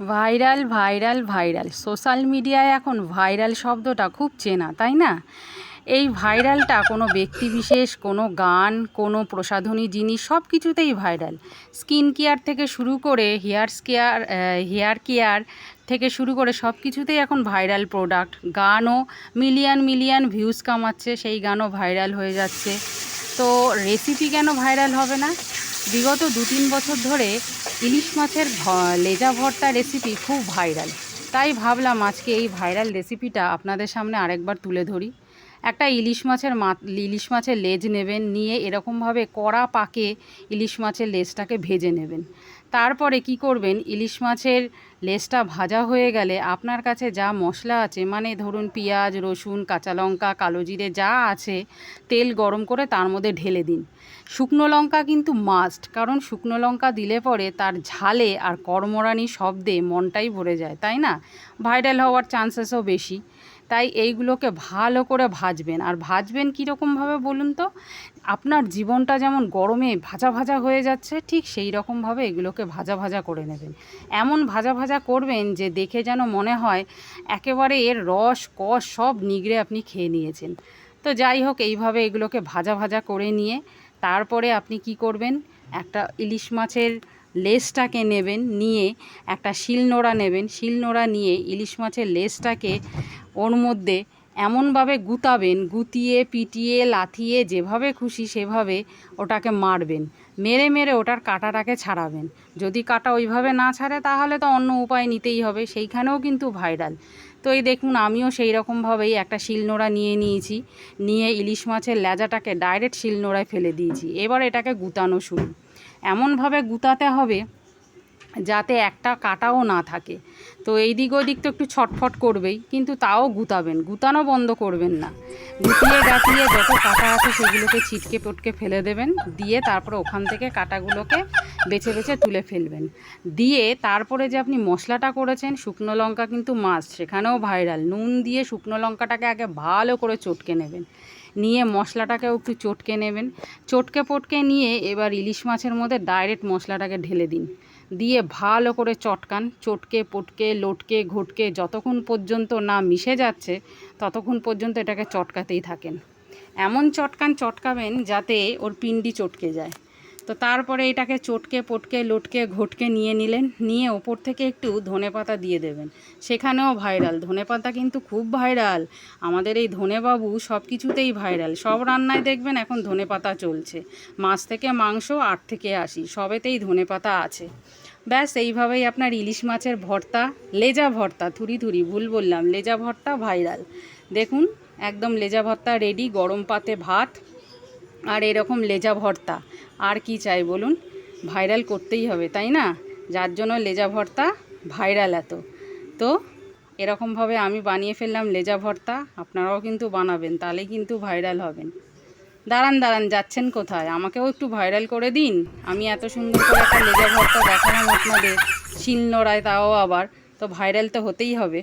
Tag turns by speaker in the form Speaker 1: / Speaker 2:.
Speaker 1: Viral viral viral. Social মিডিয়ায় এখন viral শব্দটা খুব চেনা, তাই না? এই ভাইরালটা কোনো ব্যক্তিবিশেষ, কোনো গান, কোনো প্রসাধনী জিনিস, সব কিছুতেই ভাইরাল। স্কিন কেয়ার থেকে শুরু করে হেয়ার কেয়ার হেয়ার কেয়ার থেকে শুরু করে সব কিছুতেই এখন ভাইরাল প্রোডাক্ট। গানও মিলিয়ন মিলিয়ন ভিউজ কামাচ্ছে, সেই গানও ভাইরাল হয়ে যাচ্ছে। তো রেসিপি কেন ভাইরাল হবে না? বিগত দু তিন বছর ধরে ইলিশ মাছের লেজা ভর্তা রেসিপি খুব ভাইরাল তাই ভাবলাম আজকে এই ভাইরাল রেসিপিটা আপনাদের সামনে আরেকবার তুলে ধরি। একটা ইলিশ মাছের মা, ইলিশ মাছের লেজ নেবেন, নিয়ে এরকমভাবে কড়া পাকে ইলিশ মাছের লেজটাকে ভেজে নেবেন। তারপরে কি করবেন? ইলিশ মাছের লেজটা ভাজা হয়ে গেলে আপনার কাছে যা মশলা আছে মানে ধরুন পেঁয়াজ, রসুন, কাঁচা লঙ্কা, কালো জিরে, যা আছে, তেল গরম করে তার মধ্যে ঢেলে দিন। শুকনো লঙ্কা কিন্তু মাস্ট কারণ শুকনো লঙ্কা দিলে পরে তার ঝালে আর কর্মরানি শব্দে মনটাই ভরে যায়, তাই না? ভাইরাল হওয়ার চান্সেসও বেশি। তাই এইগুলোকে ভালো করে ভাজবেন। আর ভাজবেন কীরকমভাবে বলুন তো? আপনার জীবনটা যেমন গরমে ভাজা ভাজা হয়ে যাচ্ছে, ঠিক সেই রকমভাবে এগুলোকে ভাজা ভাজা করে নেবেন। এমন ভাজা ভাজা করবেন যে দেখে যেন মনে হয় একেবারে এর রস, কষ সব নিগড়ে আপনি খেয়ে নিয়েছেন। তো যাই হোক, এইভাবে এগুলোকে ভাজা ভাজা করে নিয়ে তারপরে আপনি কি করবেন? একটা ইলিশ মাছের লেজটাকে নেবেন, নিয়ে একটা শিলনোড়া নেবেন। শিলনোড়া নিয়ে ইলিশ মাছের লেজটাকে ওর মধ্যে এমনভাবে গুতাবেন, গুতিয়ে, পিটিয়ে, লাথিয়ে, যেভাবে খুশি সেভাবে ওটাকে মারবেন। মেরে মেরে ওটার কাঁটাটাকে ছাড়াবেন। যদি কাটা ওইভাবে না ছাড়ে তাহলে তো অন্য উপায় নিতেই হবে, সেইখানেও কিন্তু ভাইরাল। তো এই দেখুন, আমিও সেই রকমভাবেই একটা শিলনোড়া নিয়ে নিয়েছি, নিয়ে ইলিশ মাছের লেজাটাকে ডাইরেক্ট শিলনোড়ায় ফেলে দিয়েছি। এবার এটাকে গুতানো শুরু। এমনভাবে গুতাতে হবে যাতে একটা কাটাও না থাকে। তো এই দিক ওদিক তো একটু ছটফট করবেই, কিন্তু তাও গুতাবেন, গুতানো বন্ধ করবেন না। গুতিয়ে গাতিয়ে যত কাটা আছে সেগুলোকে ছিটকে পটকে ফেলে দেবেন, দিয়ে তারপরে ওখান থেকে কাটাগুলোকে বেছে বেছে তুলে ফেলবেন। দিয়ে তারপরে যে আপনি মশলাটা করেছেন, শুকনো লঙ্কা কিন্তু মাছ সেখানেও ভাইরাল নুন দিয়ে শুকনো লঙ্কাটাকে আগে ভালো করে চটকে নেবেন। নিয়ে মশলাটাকেও একটু চটকে নেবেন। চটকে পটকে নিয়ে এবার ইলিশ মাছের মধ্যে ডাইরেক্ট মশলাটাকে ঢেলে দিন। দিয়ে ভালো করে চটকান। চটকে, পটকে, লটকে, ঘটকে যতক্ষণ পর্যন্ত না মিশে যাচ্ছে, ততক্ষণ পর্যন্ত এটাকে চটকাতেই থাকেন। এমন চটকান চটকাবেন যাতে ওর পিন্ডি চটকে যায়। তো তারপরে এটাকে চটকে, পটকে, লটকে, ঘটকে নিয়ে নিলেন। নিয়ে ওপর থেকে একটু ধনেপাতা দিয়ে দেবেন। সেখানেও ভাইরাল। ধনেপাতা কিন্তু খুব ভাইরাল। আমাদের এই ধনেবাবু সব কিছুতেই ভাইরাল। সব রান্নায় দেখবেন এখন ধনেপাতা চলছে। মাছ থেকে মাংস, আট থেকে আশি। সবেতেই ধনেপাতা আছে। ব্যাস, এইভাবেই আপনার ইলিশ মাছের ভর্তা, লেজা ভর্তা, থুরি থুরি, ভুল বললাম। লেজা ভর্তা ভাইরাল। দেখুন, একদম লেজা ভর্তা রেডি, গরম পাতে ভাত, আর এরকম লেজা ভর্তা। আর কি চাই বলুন? ভাইরাল করতেই হবে, তাই না? যার জন্য লেজা ভর্তা ভাইরাল এত। তো এরকমভাবে আমি বানিয়ে ফেললাম লেজা ভর্তা, আপনারাও কিন্তু বানাবেন, তাহলে কিন্তু ভাইরাল হবেন। দাঁড়ান দাঁড়ান, যাচ্ছেন কোথায়? আমাকেও একটু ভাইরাল করে দিন। আমি এত সুন্দর করে একটা লেজা ভর্তা দেখালাম আপনাদের শিল নোড়ায় তাও আবার, তো ভাইরাল তো হতেই হবে।